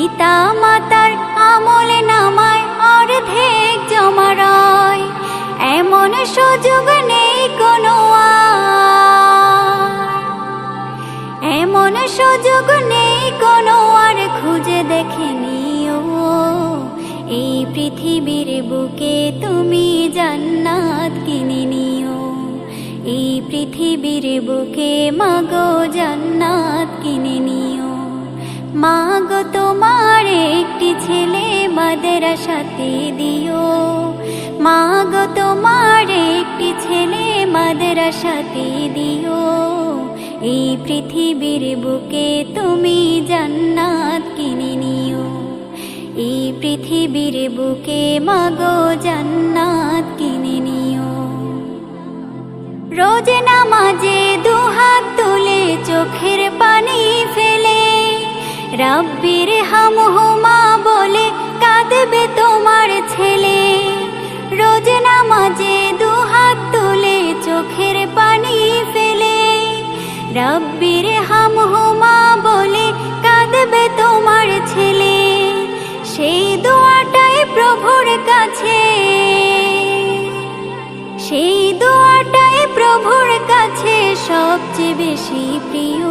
পিতা মাতার আমল নামায় অর্ধেক জমা রয় এমন সুযোগ নেই কোনো এমন সুযোগ নেই কোনো আর, খুঁজে দেখে নিও। এই পৃথিবীর বুকে তুমি জান্নাত কিনে নিও। এই পৃথিবীর বুকে মাগো জান্নাত কিনে নিও। মাগো তোমার একটি ছেলে মাদ্রাসাতে দিও। মাগো তোমার একটি ছেলে মাদ্রাসাতে দিও। এই পৃথিবীর বুকে তুমি জান্নাত কিনে নিও। এই পৃথিবীর বুকে মাগো জান্নাত কিনে নিও। রোজ নামাজে রাব্বির হামহুমা বলে কাঁদবে তোমার ছেলে। রোজ নামাজে দুহাত তুলে চোখের পানি ফেলে। রাব্বির হামহুমা বলে কাঁদবে তোমার ছেলে। সেই দোয়াটাই প্রভুর কাছে। সেই দোয়াটাই প্রভুর কাছে সবচেয়ে বেশি প্রিয়।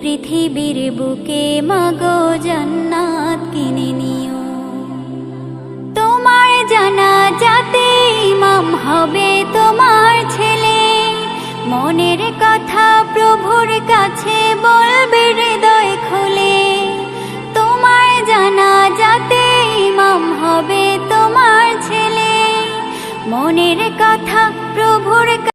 পৃথিবীর বুকে মাগো জান্নাত কিনে নিও। তোমার জানা যাতে ইমাম হবে তোমার ছেলে। মনের কথা